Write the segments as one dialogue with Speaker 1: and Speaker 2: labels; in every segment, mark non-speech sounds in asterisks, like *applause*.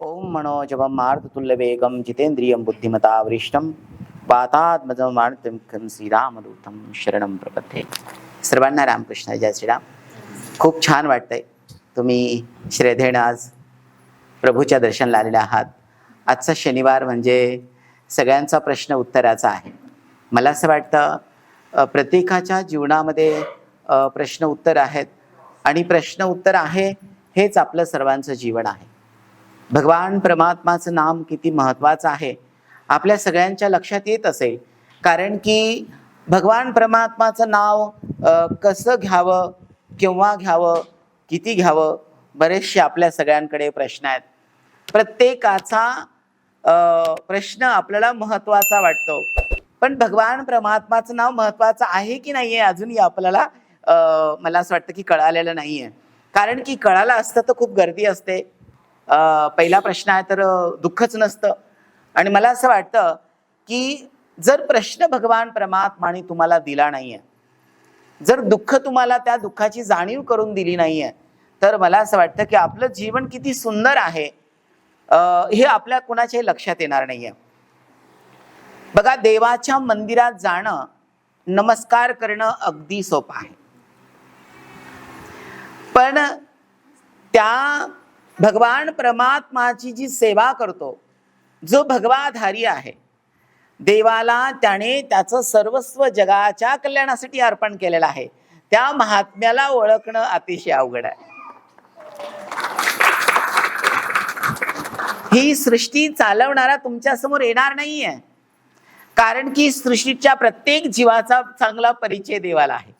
Speaker 1: ओम मनोजवम मार्ततुल्यवेगम जितेंद्रियं बुद्धिमतावरिष्ठं वातात्मजमाणत्यं श्रीरामदूतं शरणं प्रपथे सर्वांना रामकृष्ण जय श्रीराम. खूप छान वाटतंय तुम्ही श्रद्धेनं आज प्रभूच्या दर्शनाला आलेले आहात. आजचा शनिवार म्हणजे सगळ्यांचा प्रश्न उत्तराचा आहे. मला असं वाटतं प्रत्येकाच्या जीवनामध्ये प्रश्न उत्तर आहेत. आणि प्रश्न उत्तर आहे हेच आपलं सर्वांचं जीवन आहे. भगवान परमात्माचं नाम किती महत्त्वाचं आहे आपल्या सगळ्यांच्या लक्षात येत असेल. कारण की भगवान परमात्माचं नाव कसं घ्यावं केव्हा घ्यावं किती घ्यावं बरेचसे आपल्या सगळ्यांकडे प्रश्न आहेत. प्रत्येकाचा प्रश्न आपल्याला महत्त्वाचा वाटतो. पण भगवान परमात्माचं नाव महत्त्वाचं आहे की नाही आहे अजूनही आपल्याला मला असं वाटतं की कळालेलं नाही आहे कारण की कळालं असतं तर खूप गर्दी असते. पहिला प्रश्न आहे तर दुःखच नसतं. आणि मला असं वाटतं की जर प्रश्न भगवान परमात्माने तुम्हाला दिला नाहीये जर दुःख तुम्हाला त्या दुःखाची जाणीव करून दिली नाहीये तर मला असं वाटतं की आपलं जीवन किती सुंदर आहे हे आपल्या कुणाच्याही लक्षात येणार नाहीये. बघा देवाच्या मंदिरात जाणं नमस्कार करणं अगदी सोपं आहे. पण त्या भगवान परमात्माची जी सेवा करतो जो भगवाधारी आहे देवाला त्याने त्याचं सर्वस्व जगाच्या कल्याणासाठी अर्पण केलेलं आहे. त्या महात्म्याला ओळखणं अतिशय अवघड आहे. ही सृष्टी चालवणारा तुमच्यासमोर येणार नाहीये. कारण की सृष्टीच्या प्रत्येक जीवाचा चांगला परिचय देवाला आहे.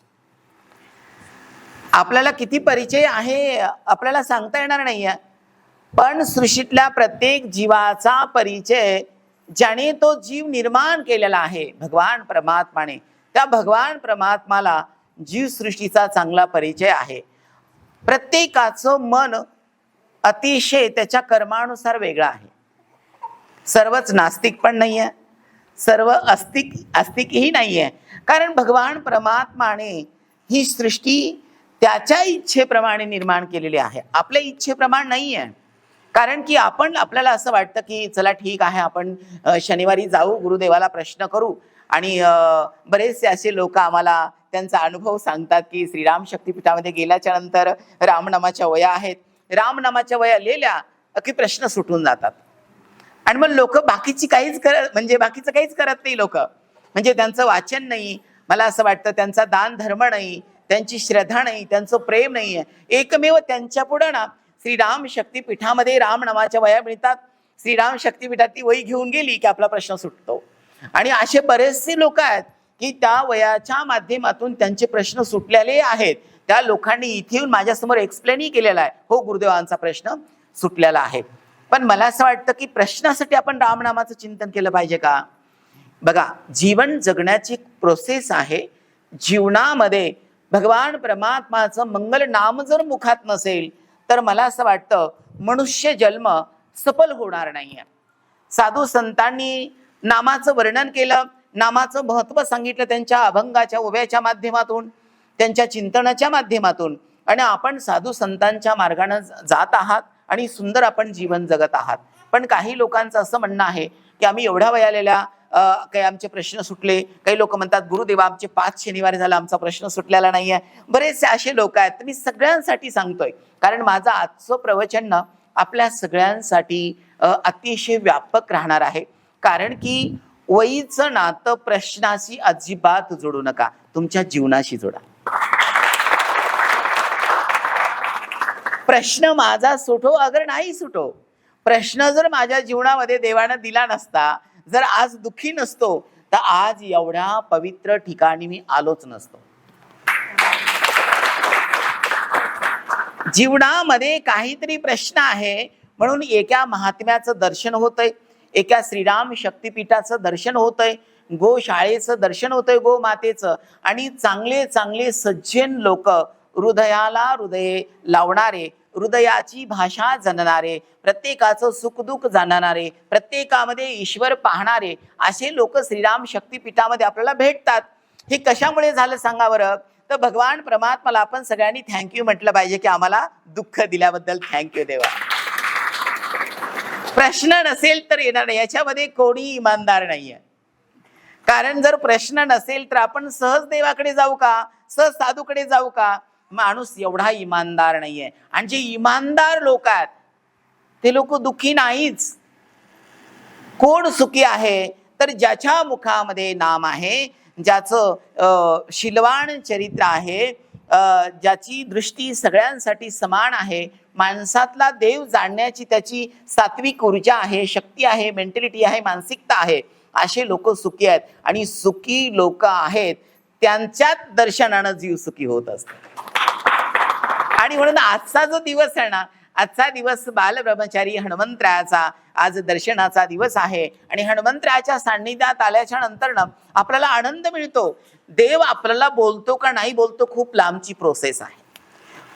Speaker 1: आपल्याला किती परिचय आहे आपल्याला सांगता येणार नाही आहे पण सृष्टीतल्या प्रत्येक जीवाचा परिचय ज्याने तो जीव निर्माण केलेला आहे भगवान परमात्माने. त्या भगवान परमात्माला जीवसृष्टीचा चांगला परिचय आहे. प्रत्येकाचं मन अतिशय त्याच्या कर्मानुसार वेगळं आहे. सर्वच नास्तिक पण नाही आहे सर्व अस्तिक अस्तिकही नाही आहे कारण भगवान परमात्माने ही सृष्टी त्याच्या इच्छेप्रमाणे निर्माण केलेली आहे. आपल्या इच्छेप्रमाणे नाही आहे कारण की आपण आपल्याला असं वाटतं की चला ठीक आहे आपण शनिवारी जाऊ गुरुदेवाला प्रश्न करू आणि बरेचसे असे लोक आम्हाला त्यांचा अनुभव सांगतात की श्रीराम शक्तीपीठामध्ये गेल्याच्यानंतर रामनामाच्या वया आहेत. रामनामाच्या वया लिहिल्या की प्रश्न सुटून जातात. आणि मग लोक बाकीची काहीच करत म्हणजे बाकीचं काहीच करत नाही लोक. म्हणजे त्यांचं वाचन नाही. मला असं वाटतं त्यांचा दान धर्म नाही. त्यांची श्रद्धा नाही त्यांचं प्रेम नाही आहे एकमेव त्यांच्या पुढं ना श्रीराम शक्तीपीठामध्ये रामनामाच्या वया मिळतात. श्रीराम शक्तीपीठात ती वही घेऊन गेली की आपला प्रश्न सुटतो. आणि असे बरेचसे लोक आहेत की त्या वयाच्या माध्यमातून त्यांचे प्रश्न सुटलेले आहेत. त्या लोकांनी इथे येऊन माझ्यासमोर एक्सप्लेनही केलेला आहे. हो गुरुदेवांचा प्रश्न सुटलेला आहे. पण मला असं वाटतं की प्रश्नासाठी आपण रामनामाचं चिंतन केलं पाहिजे का? बघा जीवन जगण्याची प्रोसेस आहे. जीवनामध्ये भगवान परमात्माचं मंगल नाम जर मुखात नसेल तर मला असं वाटतं मनुष्य जन्म सफल होणार नाहीये. साधू संतांनी नामाचं वर्णन केलं नामाचं महत्त्व सांगितलं त्यांच्या अभंगाच्या ओव्याच्या माध्यमातून त्यांच्या चिंतनाच्या माध्यमातून. आणि आपण साधू संतांच्या मार्गाने जात आहात आणि सुंदर आपण जीवन जगत आहात. पण काही लोकांचं असं म्हणणं आहे की आम्ही एवढ्या वयालेल्या काही आमचे प्रश्न सुटले काही लोक म्हणतात गुरुदेवा आमचे पाच शनिवार झाला आमचा प्रश्न सुटलेला नाहीये. बरेचसे असे लोक आहेत मी सगळ्यांसाठी सांगतोय. कारण माझं आजचं प्रवचन ना आपल्या सगळ्यांसाठी अतिशय व्यापक राहणार आहे. कारण की वयीचं नातं प्रश्नाशी अजिबात जोडू नका. तुमच्या जीवनाशी जोडा. प्रश्न माझा सुटो अगर नाही सुटो. प्रश्न जर माझ्या जीवनामध्ये देवानं दिला नसता जर आज दुःखी नसतो तर आज एवढ्या पवित्र ठिकाणी मी आलोच नसतो. जीवनामध्ये काहीतरी प्रश्न आहे म्हणून एका महात्म्याचं दर्शन होतंय एका श्रीराम शक्तीपीठाचं दर्शन होतंय गो शाळेचं दर्शन होतंय गो मातेचं आणि चांगले चांगले सज्जन लोक हृदयाला हृदये लावणारे हृदयाची भाषा जाणणारे प्रत्येकाचं सुखदुःख जाणणारे प्रत्येकामध्ये ईश्वर पाहणारे असे लोक श्रीराम शक्तीपीठामध्ये आपल्याला भेटतात. हे कशामुळे झालं सांगा बरं? तर भगवान परमात्माला आपण सगळ्यांनी थँक्यू म्हटलं पाहिजे की आम्हाला दुःख दिल्याबद्दल थँक्यू देवा. प्रश्न नसेल तर येणार नाही याच्यामध्ये कोणी इमानदार नाहीये. कारण जर प्रश्न नसेल तर आपण सहज देवाकडे जाऊ का? सहज साधूकडे जाऊ का? माणूस एवढा इमानदार नाहीये. आणि जे इमानदार लोक आहेत ते लोक दुःखी नाहीच. कोण सुखी आहे? तर ज्याच्या मुखामध्ये नाम आहे ज्याचं शिलवाण चरित्र आहे ज्याची दृष्टी सगळ्यांसाठी समान आहे माणसातला देव जाणण्याची त्याची सात्विक ऊर्जा आहे शक्ती आहे मेंटॅलिटी आहे मानसिकता आहे असे लोक सुखी आहेत. आणि सुखी लोक आहेत त्यांच्याच दर्शनानं जीव सुखी होत असतात आणि म्हणून आजचा जो दिवस आहे ना आजचा दिवस बालब्रह्मचारी हनुमंतरायाचा आज दर्शनाचा दिवस आहे. आणि हनुमंतरायाच्या सान्निध्यात आल्याच्यानंतर ना आपल्याला आनंद मिळतो. देव आपल्याला बोलतो का नाही बोलतो खूप लांबची प्रोसेस आहे.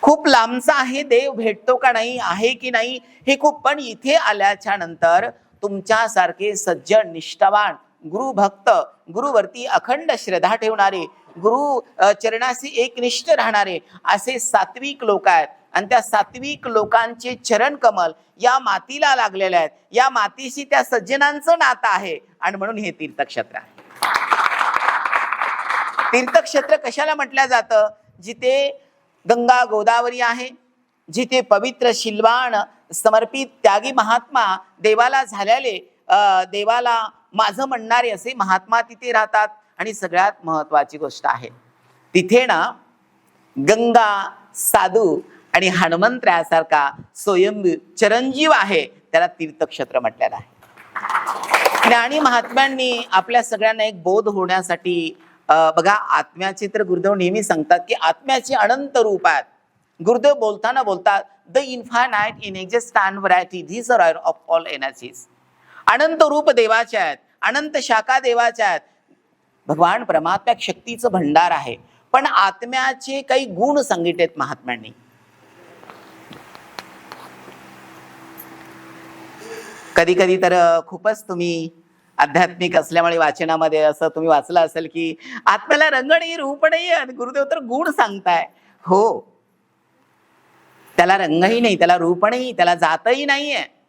Speaker 1: खूप लांबचा आहे देव भेटतो का नाही आहे की नाही हे खूप पण इथे आल्याच्यानंतर तुमच्यासारखे सज्जन निष्ठावान गुरु भक्त गुरुवरती अखंड श्रद्धा ठेवणारे गुरु चरणाशी एकनिष्ठ राहणारे असे सात्विक लोक आहेत. आणि त्या सात्विक लोकांचे चरण कमल या मातीला लागलेले आहेत. या मातीशी त्या सज्जनांचं नातं आहे. आणि म्हणून हे तीर्थक्षेत्र आहे. तीर्थक्षेत्र कशाला म्हटलं जातं? जिथे गंगा गोदावरी आहे जिथे पवित्र शिलवाण समर्पित त्यागी महात्मा देवाला झालेले देवाला माझं म्हणणारे असे महात्मा तिथे राहतात आणि सगळ्यात महत्वाची गोष्ट आहे. तिथे ना गंगा साधू आणि हनुमंतरायासारखा स्वयंभू चिरंजीव आहे त्याला तीर्थक्षेत्र म्हटलेलं आहे. ज्ञानी महात्म्यांनी आपल्या सगळ्यांना एक बोध होण्यासाठी बघा आत्म्याचे तर गुरुदेव नेहमी सांगतात की आत्म्याचे अनंत रूप आहेत. गुरुदेव बोलताना बोलतात the infinite in exist stand variety these are of all energies अनंत रूप देवाच्या आहेत अनंत शाखा देवाच्या आहेत. भगवान परमात्म्या शक्तीचं भंडार आहे. पण आत्म्याचे काही गुण सांगितलेत महात्म्यांनी. कधी कधी तर खूपच तुम्ही आध्यात्मिक असल्यामुळे वाचनामध्ये असं तुम्ही वाचलं असेल की आत्म्याला रंग नाही रूप नाही गुरुदेव तर गुण सांगताय. हो. त्याला रंगही नाही त्याला रूप नाही त्याला जातही नाहीये.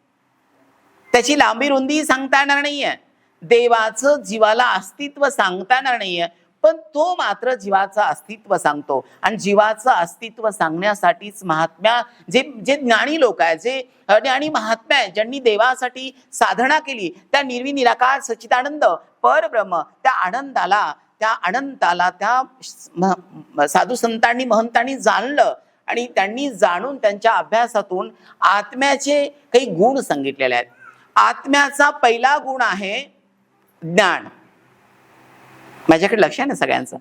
Speaker 1: त्याची लांबी रुंदी सांगता येणार नाहीये. देवाचं जीवाला अस्तित्व सांगता येणार नाहीये. पण तो मात्र जीवाचं अस्तित्व सांगतो. आणि जीवाचं अस्तित्व सांगण्यासाठीच महात्म्या जे जे ज्ञानी लोक आहेत जे ज्ञानी महात्म्या आहेत ज्यांनी देवासाठी साधना केली त्या निर्विनिराकार निराकार परब्रह्म त्या आनंदाला त्या अनंताला त्या साधू संतांनी महंतांनी जाणलं. आणि त्यांनी जाणून त्यांच्या अभ्यासातून आत्म्याचे काही गुण सांगितलेले आहेत. आत्म्याचा पहिला गुण आहे ज्ञान. माझ्याकडे लक्ष आहे ना सगळ्यांचं.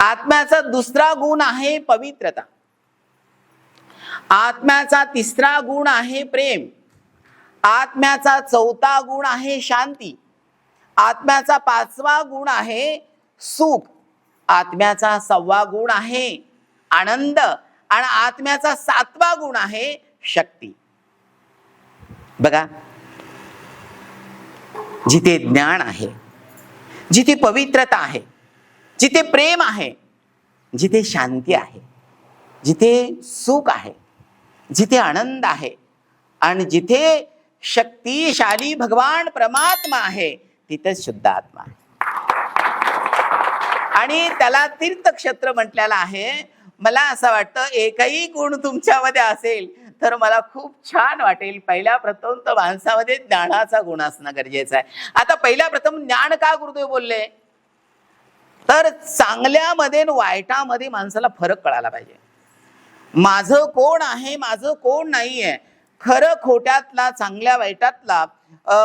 Speaker 1: आत्म्याचा दुसरा गुण आहे पवित्रता. आत्म्याचा तिसरा गुण आहे प्रेम. आत्म्याचा चौथा गुण आहे शांती. आत्म्याचा पाचवा गुण आहे सुख. आत्म्याचा सहावा गुण आहे आनंद आणि आत्म्याचा सातवा गुण आहे शक्ती. बघा जिथे ज्ञान आहे जिथे पवित्रता आहे जिथे प्रेम आहे जिथे शांती आहे जिथे सुख आहे जिथे आनंद आहे आणि जिथे शक्तिशाली भगवान परमात्मा आहे तिथे शुद्ध आत्मा आहे. आणि त्याला तीर्थक्षेत्र म्हटलेलं आहे. मला असं वाटतं एकही गुण तुमच्यामध्ये असेल तर मला खूप छान वाटेल. पहिल्या प्रथम तर माणसामध्ये ज्ञानाचा गुण असणं गरजेचं आहे. आता पहिल्या प्रथम ज्ञान का गुरुदेव बोलले? तर चांगल्यामध्ये आणि वाईटामध्ये माणसाला फरक कळायला पाहिजे. माझं कोण आहे माझं कोण नाही आहे खरं खोट्यातला चांगल्या वाईटातला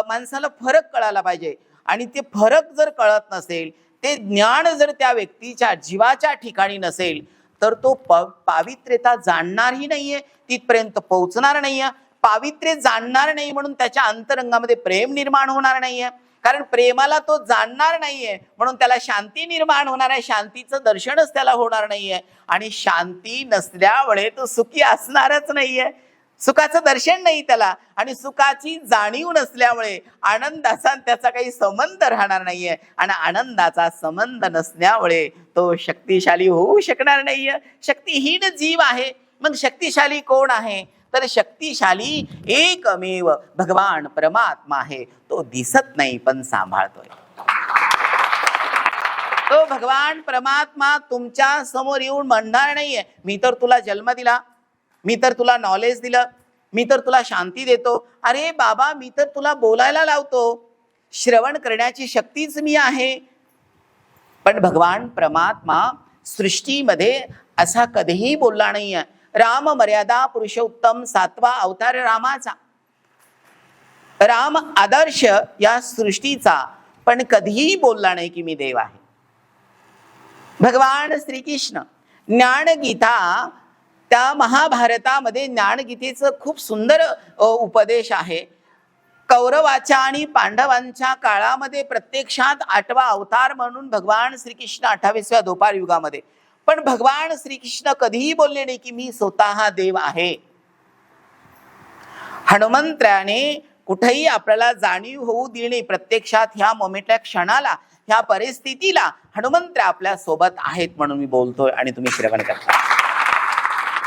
Speaker 1: माणसाला फरक कळायला पाहिजे. आणि ते फरक जर कळत नसेल ते ज्ञान जर त्या व्यक्तीच्या जीवाच्या ठिकाणी नसेल तर तो प पावित्र्यता जाणणारही नाहीये तिथपर्यंत पोहोचणार नाहीये. पावित्र्य जाणणार नाही म्हणून त्याच्या अंतरंगामध्ये प्रेम निर्माण होणार नाहीये. कारण प्रेमाला तो जाणणार नाहीये म्हणून त्याला शांती निर्माण होणार आहे. शांतीचं दर्शनच त्याला होणार नाहीये. आणि शांती नसल्यामुळे तो सुखी असणारच नाहीये. सुखाचं दर्शन नाही त्याला आणि सुखाची जाणीव नसल्यामुळे आनंदाचा आणि त्याचा काही संबंध राहणार नाहीये. आणि आनंदाचा संबंध नसल्यामुळे तो शक्तिशाली होऊ शकणार नाहीये. शक्तिहीन जीव आहे. मग शक्तिशाली कोण आहे? तर शक्तिशाली एकमेव भगवान परमात्मा आहे. तो दिसत नाही पण सांभाळतोय. तो भगवान परमात्मा तुमच्यासमोर येऊन म्हणणार नाहीये. मी तर तुला जन्म दिला. मी तर तुला नॉलेज दिलं मी तर तुला शांती देतो. अरे बाबा मी तर तुला बोलायला लावतो. श्रवण करण्याची शक्तीच मी आहे. पण भगवान परमात्मा सृष्टीमध्ये असा कधीही बोलला नाहीये. राम मर्यादा पुरुषोत्तम सातवा अवतार रामाचा. राम आदर्श या सृष्टीचा पण कधीही बोलला नाही की मी देव आहे. भगवान श्रीकृष्ण ज्ञानगीता त्या महाभारतामध्ये ज्ञानगीतेचं खूप सुंदर उपदेश आहे. कौरवाच्या आणि पांडवांच्या काळामध्ये प्रत्यक्षात आठवा अवतार म्हणून भगवान श्रीकृष्ण अठ्ठावीसव्या दोपार युगामध्ये. पण भगवान श्रीकृष्ण कधीही बोलले नाही की मी स्वतः देव आहे. हनुमंत्र्याने कुठेही आपल्याला जाणीव होऊ देणे प्रत्यक्षात ह्या मोमेंटला क्षणाला ह्या परिस्थितीला हनुमंत आपल्यासोबत आहेत म्हणून मी बोलतोय आणि तुम्ही श्रवण करता.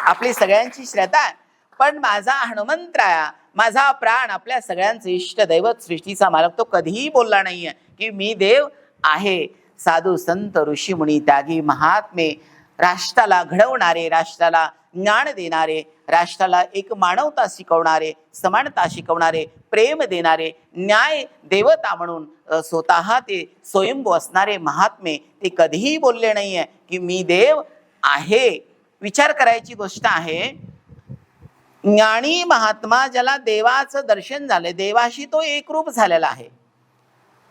Speaker 1: आपली सगळ्यांची श्रद्धा आहे. पण माझा हनुमंतराया माझा प्राण आपल्या सगळ्यांचं इष्टदैवत सृष्टीचा मालक तो कधीही बोलला नाहीये की मी देव आहे. साधू संत ऋषीमुनी त्यागी महात्मे राष्ट्राला घडवणारे राष्ट्राला ज्ञान देणारे राष्ट्राला एक मानवता शिकवणारे समानता शिकवणारे प्रेम देणारे न्याय देवता म्हणून स्वतः ते स्वयंभू असणारे महात्मे ते कधीही बोलले नाहीये की मी देव आहे. विचार करायची गोष्ट आहे. ज्ञानी महात्मा ज्याला देवाचं दर्शन झालंय देवाशी तो एकरूप झालेला आहे.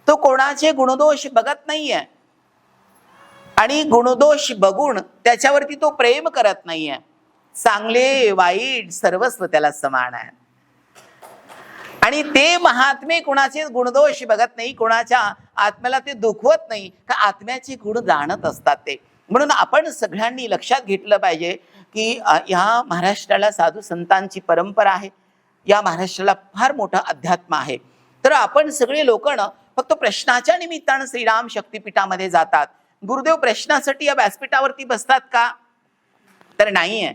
Speaker 1: तो कोणाचे गुणदोष बघत नाहीये. आणि गुणदोष बघून त्याच्यावरती तो प्रेम करत नाहीये. चांगले वाईट सर्वस्व त्याला समान आहे. आणि ते महात्मे कुणाचे गुणदोष बघत नाही कोणाच्या आत्म्याला ते दुखवत नाही का आत्म्याचे गुण जाणत असतात ते. म्हणून आपण सगळ्यांनी लक्षात घेतलं पाहिजे की ह्या महाराष्ट्राला साधू संतांची परंपरा आहे. या महाराष्ट्राला फार मोठं अध्यात्म आहे. तर आपण सगळे लोक ना फक्त प्रश्नाच्या निमित्तानं श्रीराम शक्तीपीठामध्ये जातात. गुरुदेव प्रश्नासाठी या व्यासपीठावरती बसतात का? तर नाहीये.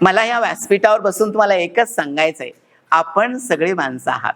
Speaker 1: मला या व्यासपीठावर बसून तुम्हाला एकच सांगायचंय. आपण सगळे माणसं आहात.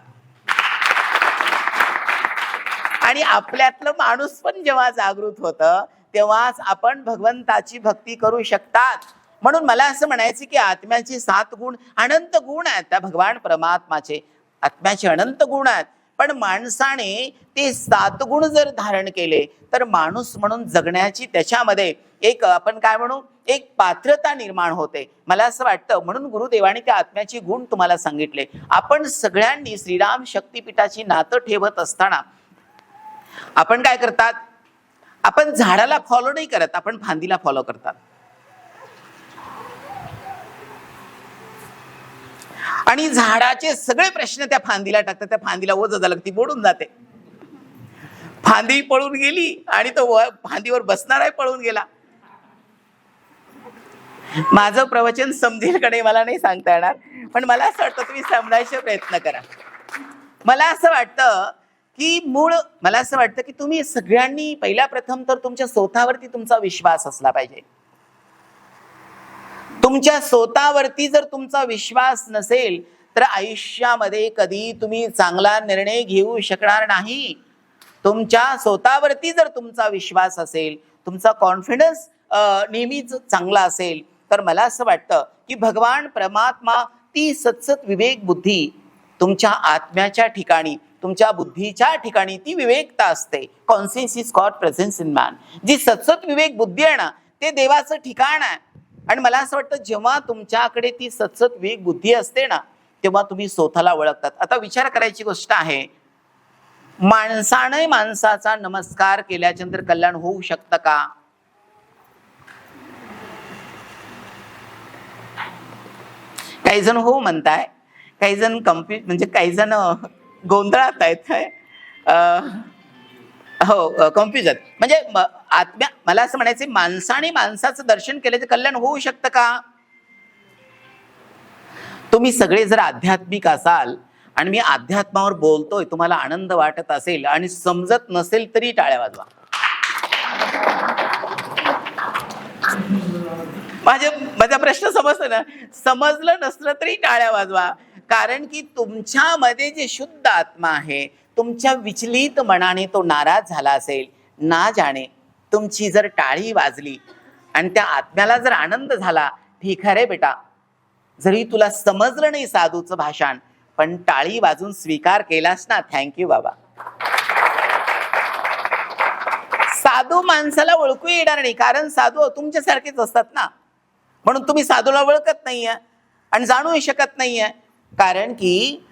Speaker 1: आणि आपल्यातलं माणूस पण जेव्हा जागृत होतं तेव्हाच आपण भगवंताची भक्ती करू शकतात. म्हणून मला असं म्हणायचं की आत्म्याचे सात गुण अनंत गुण आहेत. त्या भगवान परमात्माचे आत्म्याचे अनंत गुण आहेत. पण माणसाने ते सात गुण जर धारण केले तर माणूस म्हणून जगण्याची त्याच्यामध्ये एक आपण काय म्हणू? एक पात्रता निर्माण होते. मला असं वाटतं म्हणून गुरुदेवाने त्या आत्म्याचे गुण तुम्हाला सांगितले. आपण सगळ्यांनी श्रीराम शक्तीपीठाची नातं ठेवत असताना आपण काय करतात? आपण झाडाला फॉलो नाही करत आपण फांदीला फॉलो करतात. आणि झाडाचे सगळे प्रश्न त्या फांदीला टाकतात त्या फांदीला ओझ झालं ती बोडून जाते. फांदी पळून गेली आणि तो फांदीवर फांदीवर आहे पळून गेला. माझं प्रवचन समजेल कडे मला नाही सांगता येणार पण मला असं वाटतं तुम्ही समजायचा प्रयत्न करा. मला असं वाटतं की मूळ मला असं वाटतं की तुम्ही सगळ्यांनी पहिल्या प्रथम तर तुमच्या स्वतःवरती तुमचा विश्वास असला पाहिजे. तुमच्या स्वतःवरती जर तुमचा विश्वास नसेल तर आयुष्यामध्ये कधी तुम्ही चांगला निर्णय घेऊ शकणार नाही. तुमच्या स्वतःवरती जर तुमचा विश्वास असेल तुमचा कॉन्फिडन्स नेहमीच चांगला असेल तर मला असं वाटतं की भगवान परमात्मा ती सतसत विवेक बुद्धी तुमच्या आत्म्याच्या ठिकाणी तुमच्या बुद्धीच्या ठिकाणी ती विवेकता असते. Conscience is God presence in man जी सतसत विवेक बुद्धी आहे ना ते देवाचं ठिकाण आहे. आणि मला असं वाटतं जेव्हा तुमच्याकडे ती सतसत विवेक बुद्धी असते ना तेव्हा तुम्ही स्वतःला ओळखतात. आता विचार करायची गोष्ट आहे. माणसाने माणसाचा नमस्कार केल्याच्यानंतर कल्याण होऊ शकतं का? काही जण हो म्हणताय. काही जण कंप्लीट म्हणजे काही जण गोंधळात आहेत. काय? हो कन्फ्युजन म्हणजे आत्म्या मला असं म्हणायचं माणसाने माणसाचं दर्शन केल्याचं कल्याण होऊ शकतं का? तुम्ही सगळे जर आध्यात्मिक असाल आणि मी अध्यात्मावर बोलतोय तुम्हाला आनंद वाटत असेल आणि समजत नसेल तरी टाळ्या वाजवा. माझे माझा प्रश्न समजतो ना? समजलं नसलं तरी टाळ्या वाजवा. कारण की तुमच्यामध्ये जे शुद्ध आत्मा आहे तुमच्या विचलित मनाने तो नाराज झाला असेल ना जाणे तुमची जर टाळी वाजली आणि त्या आत्म्याला जर आनंद झाला ठीक आहे रे बेटा. जरी तुला समजलं नाही साधूचं भाषण पण टाळी वाजून स्वीकार केलास ना थँक्यू बाबा. साधू माणसाला ओळखू येणार नाही कारण साधू तुमच्यासारखेच असतात ना. म्हणून तुम्ही साधूला ओळखत नाहीये आणि जाणू शकत नाहीये. कारण की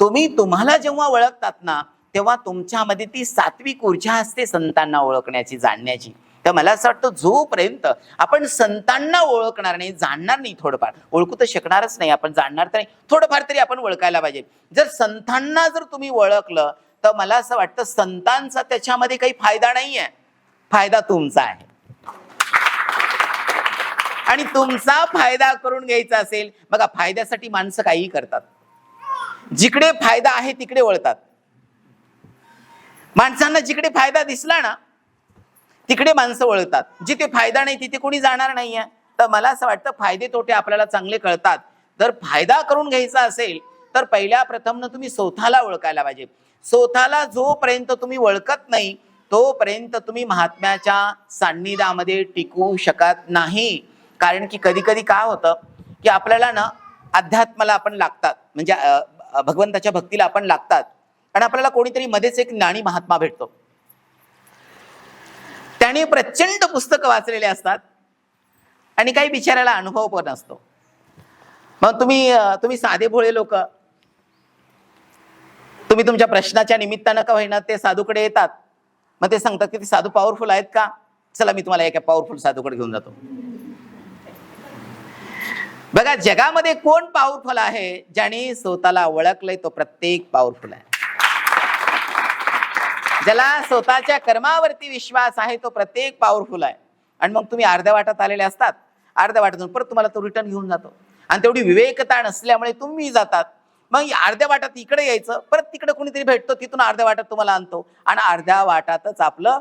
Speaker 1: तुम्ही तुम्हाला जेव्हा ओळखतात ना तेव्हा तुमच्यामध्ये ती सात्विक ऊर्जा असते संतांना ओळखण्याची जाणण्याची. तर मला असं वाटतं जोपर्यंत आपण संतांना ओळखणार नाही जाणणार नाही थोडंफार. ओळखू तर शकणारच नाही आपण जाणणार तर नाही. थोडंफार तरी आपण ओळखायला पाहिजे. जर संतांना जर तुम्ही ओळखलं तर मला असं वाटतं संतांचा त्याच्यामध्ये काही फायदा नाही आहे फायदा तुमचा आहे. आणि तुमचा फायदा करून घ्यायचा असेल बघा फायद्यासाठी माणसं काहीही करतात. जिकडे फायदा आहे तिकडे वळतात. माणसांना जिकडे फायदा दिसला ना तिकडे माणसं वळतात. जिथे फायदा नाही तिथे कोणी जाणार नाहीये. तर मला असं वाटतं फायदे तोटे आपल्याला चांगले कळतात. जर फायदा करून घ्यायचा असेल तर पहिल्या प्रथम तुम्ही स्वतःला ओळखायला पाहिजे. स्वतःला जोपर्यंत तुम्ही ओळखत नाही तोपर्यंत तुम्ही महात्म्याच्या सान्निध्यामध्ये टिकू शकत नाही. कारण की कधी कधी काय होतं की आपल्याला ना अध्यात्माला आपण लागतात म्हणजे भगवंताच्या भक्तीला आपण लागतात. आणि आपल्याला कोणीतरी मध्येच एक ज्ञानी महात्मा भेटतो. त्याने प्रचंड पुस्तकं वाचलेले असतात आणि काही बिचारायला अनुभव पण असतो. मग तुम्ही तुम्ही साधे भोळे लोक तुम्ही तुमच्या प्रश्नाच्या निमित्तानं का होईना ते साधूकडे येतात. मग ते सांगतात की ते साधू पॉवरफुल आहेत का? चला मी तुम्हाला एका पॉवरफुल साधूकडे घेऊन जातो. बघा जगामध्ये कोण पॉवरफुल आहे ज्याने स्वतःला ओळखलंय तो प्रत्येक पॉवरफुल आहे. ज्याला स्वतःच्या कर्मावरती विश्वास आहे तो प्रत्येक पॉवरफुल आहे. आणि मग तुम्ही अर्ध्या वाटात आलेले असतात. अर्ध्या वाटातून परत तुम्हाला तो रिटर्न घेऊन जातो. आणि तेवढी विवेकता नसल्यामुळे तुम्ही जातात. मग अर्ध्या वाटात इकडे यायचं परत तिकडे कोणीतरी भेटतो तिथून अर्ध्या वाटात तुम्हाला आणतो. आणि अर्ध्या वाटातच आपलं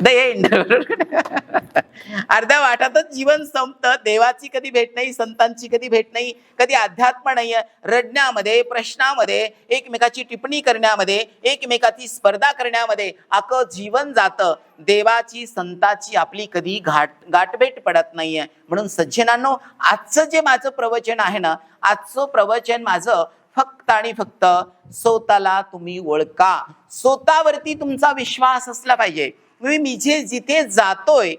Speaker 1: द एंड *laughs* अर्ध्या वाटातच जीवन संपतं. देवाची कधी भेट नाही संतांची कधी भेट नाही कधी अध्यात्म नाहीये. रडण्यामध्ये प्रश्नामध्ये एकमेकाची टिप्पणी करण्यामध्ये एकमेकाची स्पर्धा करण्यामध्ये अक जीवन जातं. देवाची संताची आपली कधी घाट गाठभेट पडत नाहीये. म्हणून सज्जनांनो आजचं जे माझं प्रवचन आहे ना आजचं प्रवचन माझं फक्त आणि फक्त स्वतःला तुम्ही ओळखा. स्वतःवरती तुमचा विश्वास असला पाहिजे. मी मी जे जिथे जातोय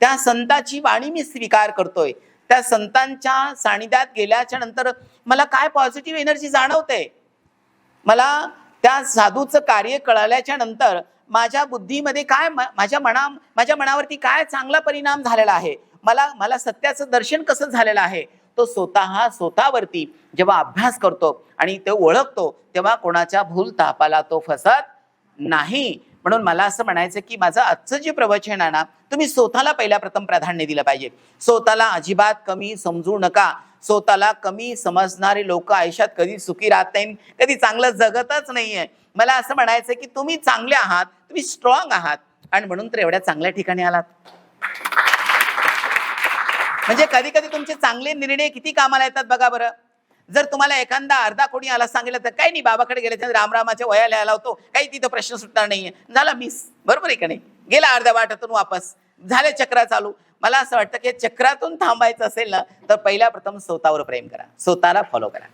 Speaker 1: त्या संताची वाणी मी स्वीकार करतोय. त्या संतांच्या सानिध्यात गेल्याच्यानंतर मला काय पॉझिटिव्ह एनर्जी जाणवते? मला त्या साधूचं कार्य कळाल्याच्या नंतर माझ्या बुद्धीमध्ये काय म- माझ्या मना माझ्या मनावरती काय चांगला परिणाम झालेला आहे? मला मला सत्याचं दर्शन कसं झालेलं आहे? तो स्वतः स्वतःवरती जेव्हा अभ्यास करतो आणि ते ओळखतो तेव्हा कोणाच्या भूल तापाला तो फसत नाही. म्हणून मला असं म्हणायचं की माझं आजचं जे प्रवचन आहे ना तुम्ही स्वतःला पहिल्या प्रथम प्राधान्य दिलं पाहिजे. स्वतःला अजिबात कमी समजू नका. स्वतःला कमी समजणारे लोक आयुष्यात कधी सुखी राहत नाही कधी चांगलं जगतच नाहीये. मला असं म्हणायचं की तुम्ही चांगले आहात तुम्ही स्ट्रॉंग आहात. आणि म्हणून तर एवढ्या चांगल्या ठिकाणी आलात. म्हणजे कधी कधी तुमचे चांगले निर्णय किती कामाला येतात बघा बरं. जर तुम्हाला एखादा अर्धा कोणी आला सांगितलं तर काही नाही बाबाकडे गेले रामरामाच्या वया लिहायला होतो काही तिथं प्रश्न सुटणार नाहीये. झाला मिस बरोबर आहे का नाही? गेला अर्ध्या वाटातून वापस. झाले चक्रा चालू. मला असं वाटतं की चक्रातून थांबायचं असेल ना तर पहिल्या प्रथम स्वतःवर प्रेम करा. स्वतःला फॉलो करा.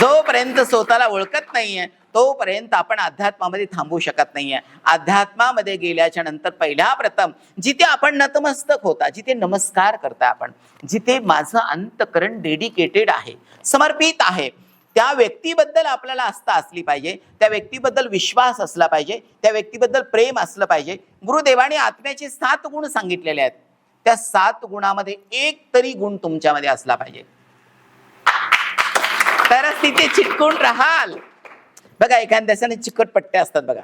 Speaker 1: जोपर्यंत स्वतःला ओळखत नाहीये तोपर्यंत आपण अध्यात्मामध्ये थांबू शकत नाहीये. अध्यात्मामध्ये गेल्याच्यानंतर पहिल्या प्रथम जिथे आपण नतमस्तक होता जिथे नमस्कार करता आपण जिथे माझं अंतकरण डेडिकेटेड आहे समर्पित आहे त्या व्यक्तीबद्दल आपल्याला आस्था असली पाहिजे त्या व्यक्तीबद्दल विश्वास असला पाहिजे त्या व्यक्तीबद्दल प्रेम असलं पाहिजे. गुरुदेवाने आत्म्याचे सात गुण सांगितलेले आहेत. त्या सात गुणामध्ये एक तरी गुण तुमच्यामध्ये असला पाहिजे. तरच तिथे चिटकून राहाल. बघा एखाद्याने चिकट पट्ट्या असतात बघा.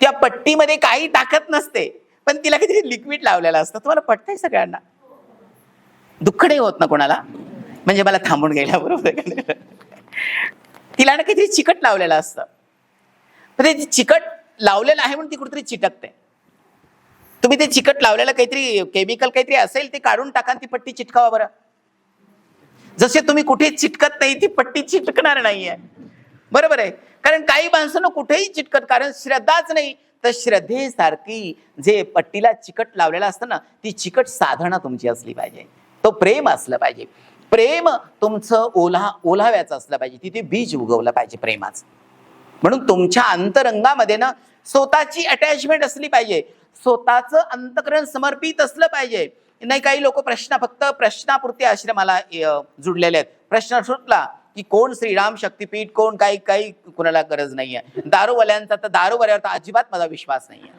Speaker 1: त्या पट्टीमध्ये काही टाकत नसते पण तिला काहीतरी लिक्विड लावलेलं असतं. तुम्हाला पटतंय सगळ्यांना? दुःख नाही होत ना कोणाला? म्हणजे मला थांबून गेल्या बरोबर तिला ना काहीतरी चिकट लावलेलं असतं. पण ते चिकट लावलेलं आहे म्हणून ती कुठेतरी चिटकते. तुम्ही ते चिकट लावलेलं काहीतरी केमिकल काहीतरी असेल ते काढून टाका ती पट्टी चिटकावा बरं. जसे तुम्ही कुठे चिटकत नाही ती पट्टी चिटकणार नाहीये. बरोबर आहे. कारण काही माणसं कुठेही चिटकत कारण श्रद्धाच नाही. तर श्रद्धेसारखी जे पट्टीला चिकट लावलेलं असतं ना ती चिकट साधना तुमची असली पाहिजे. तो प्रेम असलं पाहिजे. प्रेम तुमचं ओला ओलाव्याचं असलं पाहिजे. तिथे बीज उगवलं पाहिजे प्रेमाचं. म्हणून तुमच्या अंतरंगामध्ये ना स्वतःची अटॅचमेंट असली पाहिजे. स्वतःचं अंतकरण समर्पित असलं पाहिजे. नाही काही लोक प्रश्न फक्त प्रश्नापुरते आश्रमाला जुडलेले आहेत. प्रश्न सुटला की कोण श्रीराम शक्तीपीठ कोण काही काही कुणाला गरज नाहीये. दारूवाल्यांचा तर दारूवाल्यावर तर अजिबात माझा विश्वास नाहीये.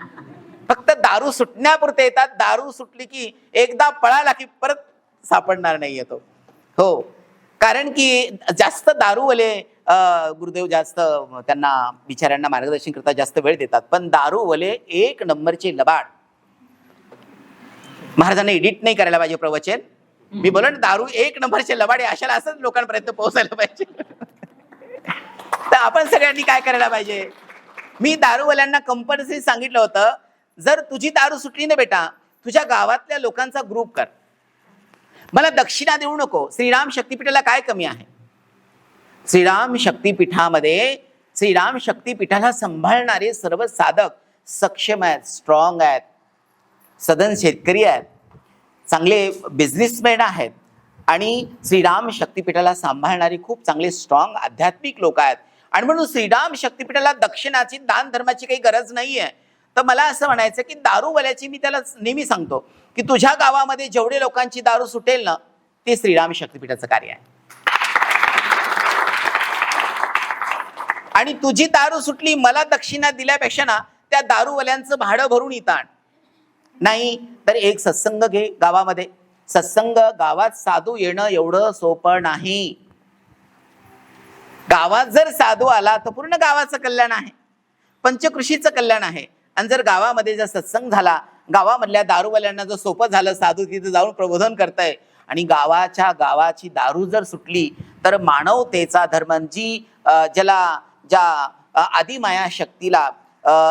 Speaker 1: फक्त दारू सुटण्यापुरते येतात. दारू सुटली की एकदा पळाला की परत सापडणार नाहीये तो. हो. कारण की जास्त दारूवाले गुरुदेव जास्त त्यांना बिचाऱ्यांना मार्गदर्शन करता जास्त वेळ देतात. पण दारूवाले एक नंबरचे लबाड. महाराजांना एडिट नाही करायला पाहिजे प्रवचन. मी बोला ना दारू एक नंबरचे लबाडे अशाला असंच लोकांपर्यंत पोहोचायला पाहिजे. तर आपण सगळ्यांनी काय करायला पाहिजे? मी दारूवाल्यांना कंपल्सरी सांगितलं होतं जर तुझी दारू सुटली ना बेटा तुझ्या गावातल्या लोकांचा ग्रुप कर. मला दक्षिणा देऊ नको. श्रीराम शक्तीपीठाला काय कमी आहे? श्रीराम शक्तीपीठामध्ये श्रीराम शक्तीपीठाला सांभाळणारे सर्व साधक सक्षम आहेत स्ट्रॉंग आहेत. सदन शेतकरी आहेत. चांगले बिझनेसमॅन आहेत. आणि श्रीराम शक्तीपीठाला सांभाळणारी खूप चांगले स्ट्रॉंग आध्यात्मिक लोक आहेत. आणि म्हणून श्रीराम शक्तीपीठाला दक्षिणाची दान धर्माची काही गरज नाही आहे तर मला असं म्हणायचं की दारूवाल्याची मी त्याला नेहमी सांगतो की तुझ्या गावामध्ये जेवढे लोकांची दारू सुटेल ना ते श्रीराम शक्तीपीठाचं कार्य आहे. आणि तुझी दारू सुटली मला दक्षिणा दिल्यापेक्षा ना त्या दारूवाल्यांचं भाडं भरून इताण नाही तर एक सत्संग घे गावामध्ये. सत्संग गावात साधू येणं एवढं सोपं नाही. गावात जर साधू आला तर पूर्ण गावाचं कल्याण आहे. पंचकृषीचं कल्याण आहे. आणि जर गावामध्ये जर सत्संग झाला गावामधल्या दारूवाल्यांना जर सोपं झालं साधू तिथे जाऊन प्रबोधन करताय आणि गावाच्या गावाची दारू जर सुटली तर मानवतेचा धर्म जी ज्याला ज्या आदिमाया शक्तीला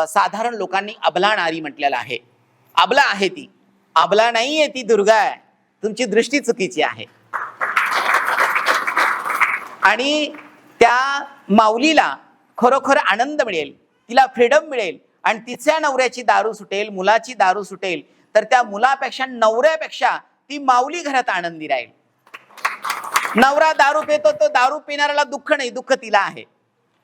Speaker 1: साधारण लोकांनी अबलाणारी म्हटलेला म्हटलेलं आहे. अबला आहे ती. अबला नाहीये ती दुर्गा आहे. तुमची दृष्टी चुकीची आहे. आणि त्या माऊलीला खरोखर आनंद मिळेल तिला फ्रीडम मिळेल आणि तिच्या नवऱ्याची दारू सुटेल मुलाची दारू सुटेल तर त्या मुलापेक्षा नवऱ्यापेक्षा ती माऊली घरात आनंदी राहील. नवरा दारू पितो तो दारू पिणाऱ्याला दुःख नाही दुःख तिला आहे.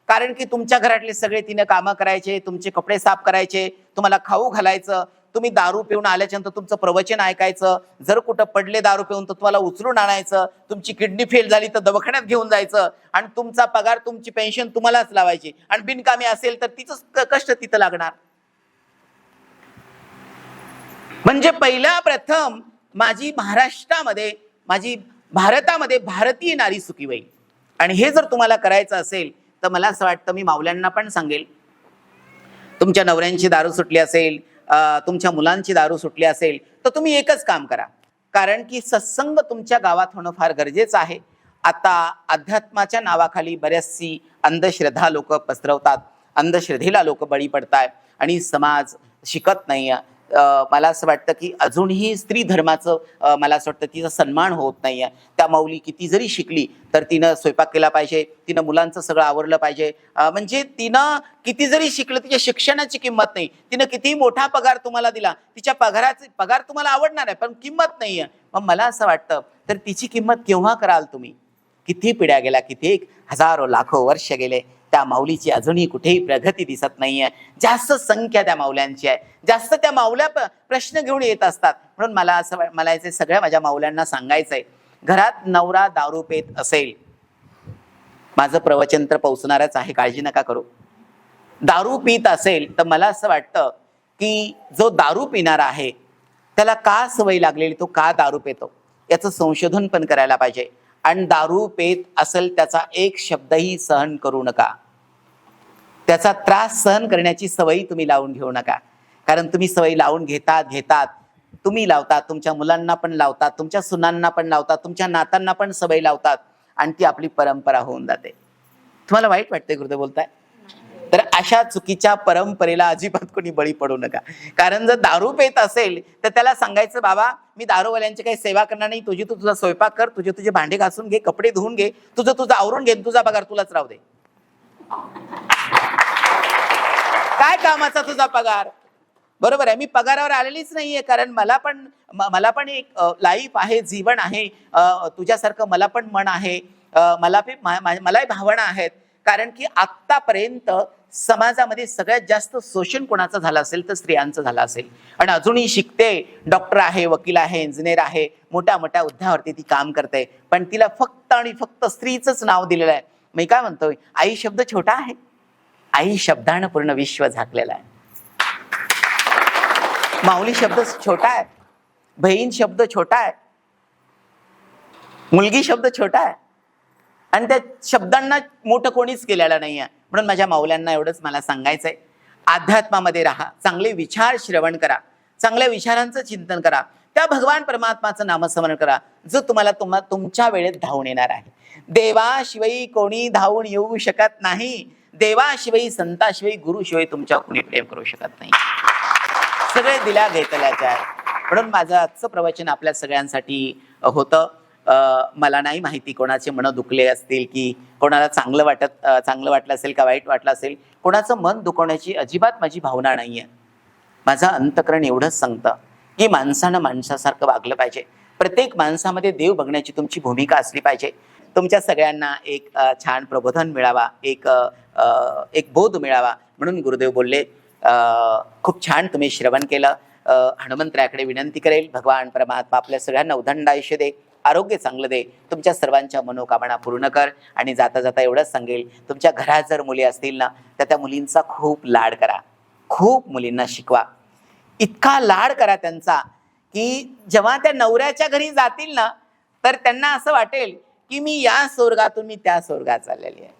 Speaker 1: कारण की तुमच्या घरातले सगळे तिने कामं करायचे तुमचे कपडे साफ करायचे तुम्हाला खाऊ घालायचं तुम्ही दारू पिऊन आल्याच्यानंतर तुमचं प्रवचन ऐकायचं. जर कुठं पडले दारू पिऊन तर तुम्हाला उचलून आणायचं. तुमची किडनी फेल झाली तर दवाखान्यात घेऊन जायचं. आणि तुमचा पगार तुमची पेन्शन तुम्हालाच लावायची. आणि बिनकामी असेल तर तिचं कष्ट तिथं लागणार. म्हणजे पहिला प्रथम माझी महाराष्ट्रामध्ये माझी भारतामध्ये भारतीय नारी सुखी होईल. आणि हे जर तुम्हाला करायचं असेल तर मला असं वाटतं मी मावल्यांना पण सांगेल. तुमच्या नवऱ्यांची दारू सुटली असेल तुमच्या मुलांची दारू सुटली असेल तर तुम्ही एकच काम करा. कारण की सत्संग तुमच्या गावात होणं फार गरजेचं आहे. आता अध्यात्माच्या नावाखाली बऱ्याचशी अंधश्रद्धा लोक पसरवतात. अंधश्रद्धेला लोक बळी पडताय. आणि समाज शिकत नाही मला असं वाटतं की अजूनही स्त्री धर्माचं मला असं वाटतं तिचा सन्मान होत नाहीये. त्या माऊली किती जरी शिकली तर तिनं स्वयंपाक केला पाहिजे तिनं मुलांचं सगळं आवरलं पाहिजे. म्हणजे तिनं किती जरी शिकलं तिच्या शिक्षणाची किंमत नाही. तिनं किती मोठा पगार तुम्हाला दिला तिच्या पगाराचे पगार तुम्हाला आवडणार आहे पण किंमत नाहीये. मग मला असं वाटतं तर तिची किंमत केव्हा कराल तुम्ही? किती पिढ्या गेल्या किती हजारो लाखो वर्ष गेले त्या माऊलीची अजूनही कुठेही प्रगती दिसत नाहीये. जास्त संख्या त्या माऊल्यांची आहे. जास्त त्या माऊल्या प्रश्न घेऊन येत असतात. म्हणून मला असं मला याचे सगळ्या माझ्या माऊल्यांना सांगायचंय. घरात नवरा दारू पेत असेल माझं प्रवचन तर पोचणारच आहे काळजी नका करू. दारू पित असेल तर मला असं वाटतं की जो दारू पिणारा आहे त्याला का सवय लागलेली तो का दारू पितो? याचं संशोधन पण करायला पाहिजे. आणि दारू पेत असेल त्याचा एक शब्दही सहन करू नका. त्याचा त्रास सहन करण्याची सवयी तुम्ही लावून घेऊ नका. कारण तुम्ही सवयी लावून घेतात घेतात. तुम्ही लावतात तुमच्या मुलांना पण लावतात तुमच्या सुनांना पण लावतात तुमच्या नातांना पण सवय लावतात आणि ती आपली परंपरा होऊन जाते. तुम्हाला वाईट वाटते गुरुदेव बोलताय? तर अशा चुकीच्या परंपरेला अजिबात कोणी बळी पडू नका. कारण जर दारू पेत असेल तर त्याला सांगायचं बाबा मी दारूवाल्यांची काही सेवा करणार नाही. तुझी तू तुझा स्वयंपाक कर तुझे तुझे भांडे घासून घे कपडे धुवून घे तुझं तुझं आवरून घे तुझा पगार तुलाच राहू दे. काय कामाचा तुझा पगार? बरोबर आहे. मी पगारावर आलेलीच नाहीये कारण मला पण मला पण एक लाईफ आहे जीवन आहे. तुझ्यासारखं मला पण मन आहे. मला पण मलाही भावना आहेत. कारण की आत्तापर्यंत समाजामध्ये सगळ्यात जास्त शोषण कोणाचं झालं असेल तर स्त्रियांचं झालं असेल. आणि अजूनही शिकते डॉक्टर आहे वकील आहे इंजिनियर आहे मोठ्या मोठ्या उद्यावरती ती काम करते. पण तिला फक्त आणि फक्त स्त्रीचंच नाव दिलेलं आहे. मी काय म्हणतोय आई शब्द छोटा आहे. आई शब्दानं पूर्ण विश्व झाकलेलं आहे. माऊली शब्द छोटा आहे. बहीण शब्द छोटा आहे. मुलगी शब्द छोटा आहे. आणि त्या शब्दांना मोठं कोणीच केलेलं नाही आहे म्हणून माझ्या माऊल्यांना एवढंच मला सांगायचं आहे अध्यात्मामध्ये राहा. चांगले विचार श्रवण करा. चांगल्या विचारांचं चिंतन करा. त्या भगवान परमात्माचं नामस्मरण करा. जो तुम्हाला तुम्हा तुमच्या वेळेत धावून येणार आहे. देवाशिवाय कोणी धावून येऊ शकत नाही. देवाशिवाय संताशिवाय गुरुशिवाय तुमच्या कोणी प्रेम करू शकत नाही. सगळे दिल्या घेतल्याच्या म्हणून माझं आजचं प्रवचन आपल्या सगळ्यांसाठी होतं. मला नाही माहिती कोणाचे मन दुखले असतील की कोणाला चांगलं वाटत चांगलं वाटलं असेल का वाईट वाटलं असेल कोणाचं मन दुखवण्याची अजिबात माझी भावना नाही आहे माझं अंतकरण एवढंच सांगतं की माणसानं माणसासारखं वागलं पाहिजे. प्रत्येक माणसामध्ये देव बघण्याची तुमची भूमिका असली पाहिजे. तुमच्या सगळ्यांना एक छान प्रबोधन मिळावा एक एक बोध मिळावा म्हणून गुरुदेव बोलले. खूप छान तुम्ही श्रवण केलं. अ, हनुमंतरायाकडे विनंती करेल. भगवान परमात्मा आपल्या सगळ्यांना उदंड आयुष्य दे. आरोग्य चांगलं दे. तुमच्या सर्वांच्या मनोकामना पूर्ण कर आणि जाता जाता एवढंच सांगेल तुमच्या घरात जर मुली असतील ना तर त्या मुलींचा खूप लाड करा. खूप मुलींना शिकवा. इतका लाड करा त्यांचा की जेव्हा त्या नवऱ्याच्या घरी जातील ना तर त्यांना असं वाटेल की मी या स्वर्गातून मी त्या स्वर्गात चाललेली आहे.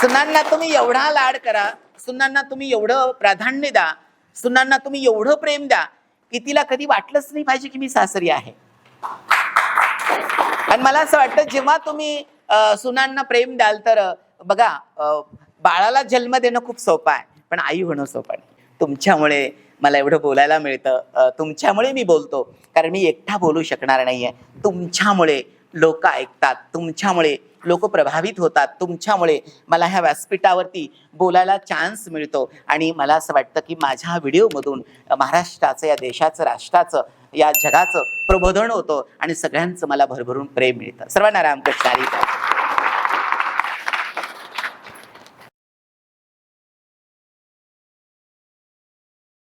Speaker 1: सुनांना तुम्ही एवढा लाड करा सुनांना तुम्ही एवढं प्राधान्य द्या सुनांना तुम्ही एवढं प्रेम द्या की तिला कधी वाटलंच नाही पाहिजे की मी सासरी आहे. आणि मला असं वाटतं जेव्हा तुम्ही सुनांना प्रेम द्याल तर बघा बाळाला जन्म देणं खूप सोपं आहे पण आई होणं सोपं नाही. तुमच्यामुळे मला एवढं बोलायला मिळतं. तुमच्यामुळे मी बोलतो कारण मी एकटा बोलू शकणार नाहीये. तुमच्यामुळे लोक ऐकतात तुमच्यामुळे लोक प्रभावित होतात. तुमच्यामुळे मला ह्या व्यासपीठावरती बोलायला चान्स मिळतो. आणि मला असं वाटतं की माझ्या व्हिडिओमधून महाराष्ट्राचं या देशाचं राष्ट्राचं या जगाचं प्रबोधन होतं आणि सगळ्यांचं मला भरभरून प्रेम मिळतं. सर्वांना रामकृष्ण हरी.